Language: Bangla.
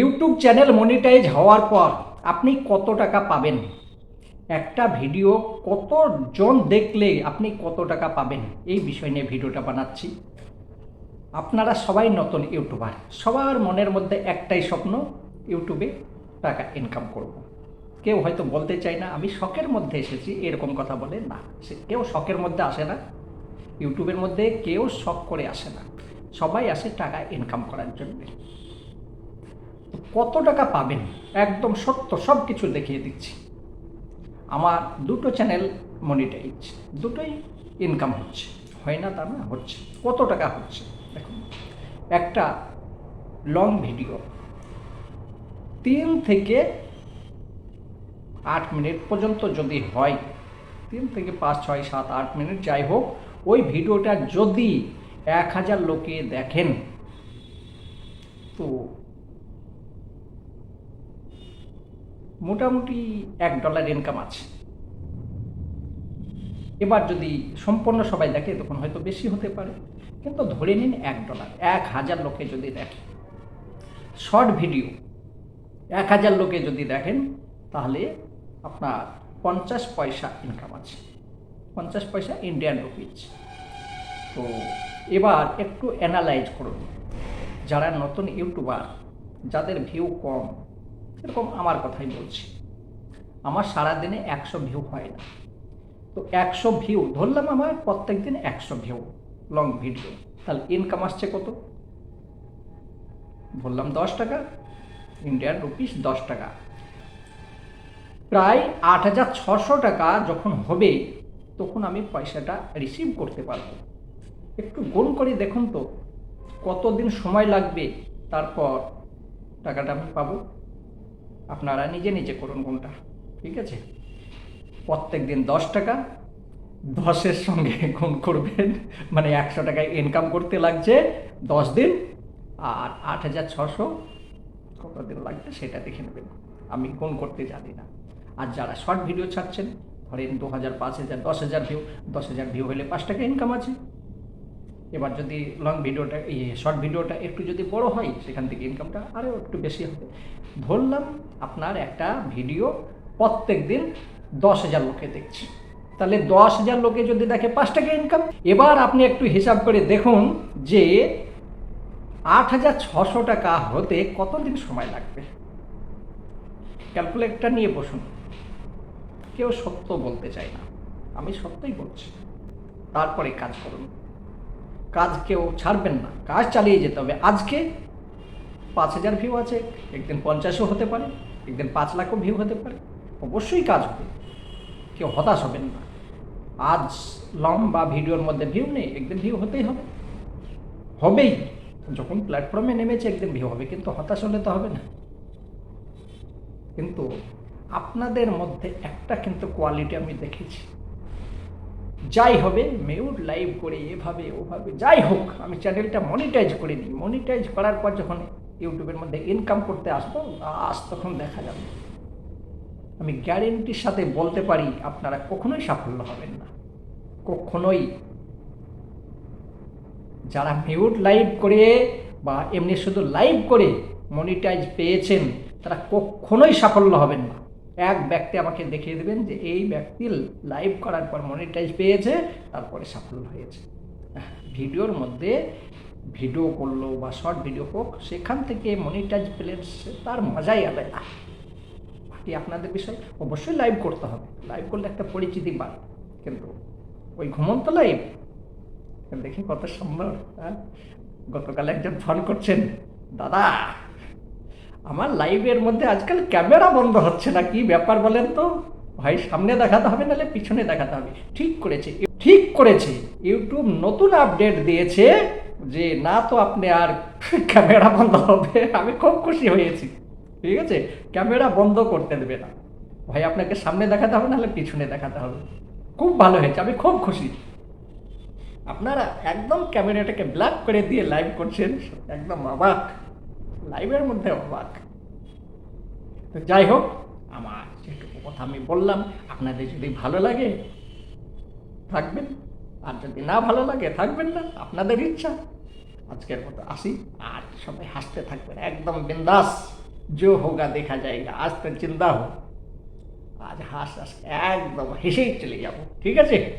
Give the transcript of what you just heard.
ইউটিউব চ্যানেল মনিটাইজ হওয়ার পর আপনি কত টাকা পাবেন? একটা ভিডিও কতজন দেখলে আপনি কত টাকা পাবেন? এই বিষয় নিয়ে ভিডিওটা বানাচ্ছি। আপনারা সবাই নতুন ইউটিউবার। সবার মনের মধ্যে একটাই স্বপ্ন, ইউটিউবে টাকা ইনকাম করব। কেউ হয়তো বলতে চায় না, আমি শখের মধ্যে এসেছি, এরকম কথা বলে না। সে কেউ শখের মধ্যে আসে না, ইউটিউবের মধ্যে কেউ শখ করে আসে না। সবাই আসে টাকা ইনকাম করার জন্য। কত টাকা পাবেন? একদম সত্য সব কিছু দেখিয়ে দিচ্ছি। আমার দুটো চ্যানেল মনিটাইজ দুটোই ইনকাম হচ্ছে। হয় না তা না, হচ্ছে। কত টাকা হচ্ছে? দেখুন, একটা লং ভিডিও তিন থেকে আট মিনিট পর্যন্ত যদি হয়, তিন থেকে পাঁচ, ছয়, সাত, আট মিনিট যাই হোক, ওই ভিডিওটা যদি এক হাজার লোকে দেখেন তো মোটামুটি এক ডলার ইনকাম আছে। এবার যদি সম্পূর্ণ সবাই দেখে, তখন হয়তো বেশি হতে পারে। কিন্তু ধরে নিন এক ডলার এক হাজার লোকে যদি দেখে শর্ট ভিডিও এক হাজার লোকে যদি দেখেন, তাহলে আপনার পঞ্চাশ পয়সা ইনকাম আছে। পঞ্চাশ পয়সা ইন্ডিয়ান রুপিজ তো এবার একটু অ্যানালাইজ করুন। যারা নতুন ইউটিউবার যাদের ভিউ কম এরকম আমার কথাই বলছি। আমার সারাদিনে একশো ভিউ হয় না। তো একশো ভিউ ধরলাম আমার প্রত্যেক দিন একশো ভিউ লং ভিডিও তাহলে ইনকাম আসছে কত? বললাম দশ টাকা ইন্ডিয়ান রুপিস দশ টাকা। প্রায় আট হাজার ছশো টাকা যখন হবে, তখন আমি পয়সাটা রিসিভ করতে পারব। একটু গোল করে দেখুন তো, কতদিন সময় লাগবে, তারপর টাকাটা আমি পাবো। আপনারা নিজে নিজে করুন কোনটা ঠিক আছে? প্রত্যেক দিন দশ টাকা, দশের সঙ্গে গুণ করবেন মানে একশো টাকায় ইনকাম করতে লাগছে দশ দিন, আর আট হাজার ছশো কত দিন লাগবে সেটা দেখে নেবেন। আমি গুণ করতে জানি না। আর যারা শর্ট ভিডিও ছাড়ছেন, ধরেন দু হাজার, পাঁচ হাজার, দশ হাজার ভিউ দশ হাজার ভিউ হলে পাঁচ টাকা ইনকাম আছে। এবার যদি লং ভিডিওটা ইয়ে শর্ট ভিডিওটা একটু যদি বড় হয়, সেখান থেকে ইনকামটা আরও একটু বেশি হবে। ধরলাম আপনার একটা ভিডিও প্রত্যেক দিন দশ হাজার লোকে দেখছে। তাহলে দশ হাজার লোকে যদি দেখে পাঁচ টাকা ইনকাম এবার আপনি একটু হিসাব করে দেখুন যে আট হাজার ছশো টাকা হতে কতদিন সময় লাগবে? ক্যালকুলেটরটা নিয়ে বসুন। কেউ সত্য বলতে চায় না। আমি সত্যই বলছি। তারপরে কাজ করুন। কাজ কেউ ছাড়বেন না। কাজ চালিয়ে যেতে হবে। আজকে পাঁচ হাজার ভিউ আছে, একদিন পঞ্চাশও হতে পারে, একদিন পাঁচ লাখও ভিউ হতে পারে। অবশ্যই কাজ হবে। কেউ হতাশ হবেন না। আজ লম্বা ভিডিওর মধ্যে ভিউ নেই, একদিন ভিউ হতেই হবে। হবেই। যখন প্ল্যাটফর্মে নেমেছে, একদিন ভিউ হবে। কিন্তু হতাশ হলে তো হবে না। কিন্তু আপনাদের মধ্যে একটা কিন্তু কোয়ালিটি আমি দেখেছি। যাই হবে মেউট লাইভ করে এভাবে, ওভাবে যাই হোক আমি চ্যানেলটা মনিটাইজ করে নিই। মনিটাইজ করার পর যখন ইউটিউবের মধ্যে ইনকাম করতে আসব, আজ তখন দেখা যাবে। আমি গ্যারেন্টির সাথে বলতে পারি, আপনারা কখনোই সাফল্য হবেন না। কখনোই। যারা মিউট লাইভ করে বা এমনি শুধু লাইভ করে মনিটাইজ পেয়েছেন, তারা কখনোই সাফল্য হবেন না। এক ব্যক্তি আমাকে দেখিয়ে দেবেন যে এই ব্যক্তি লাইভ করার পর মনিটাইজ পেয়েছে, তারপরে সাফল্য হয়েছে। ভিডিওর মধ্যে ভিডিও করল বা শর্ট ভিডিও হোক, সেখান থেকে মনিটাইজ পেলেন তার মজাই আলাদা। বাকি আপনাদের বিষয় অবশ্যই লাইভ করতে হবে। লাইভ করলে একটা পরিচিতি বাড়ে কিন্তু ওই ঘুমন্ত লাইভ দেখি কত সুন্দর হ্যাঁ? গতকাল একজন ফোন করছেন, দাদা আমার লাইভের মধ্যে আজকাল ক্যামেরা বন্ধ হচ্ছে না, কি ব্যাপার বলেন তো? ভাই, সামনে দেখাতে হবে, নাহলে পিছনে দেখাতে হবে। ঠিক করেছে ঠিক করেছে। ইউটিউব নতুন আপডেট দিয়েছে যে, না তো আপনি আর ক্যামেরা বন্ধ হবে। আমি খুব খুশি হয়েছি। ঠিক আছে? ক্যামেরা বন্ধ করতে দেবে না। ভাই, আপনাকে সামনে দেখাতে হবে, নাহলে পিছনে দেখাতে হবে। খুব ভালো হয়েছে, আমি খুব খুশি। আপনারা একদম ক্যামেরাটাকে ব্ল্যাক করে দিয়ে লাইভ করছেন, একদম অবাক। লাইভের মধ্যে অবাক। তো যাই হোক, আমার যেটুকু কথা আমি বললাম, আপনাদের যদি ভালো লাগে, থাকবেন। আর যদি না ভালো লাগে, থাকবেন না, আপনাদের ইচ্ছা। আজকের মতো আসি। আর সবাই হাসতে থাকবেন। একদম বিন্দাস। জো হোগা দেখা যায়গা। আজ তো চিন্তা হোক। আজ হাস হাস একদম হেসেই চলে যাব। ঠিক আছে?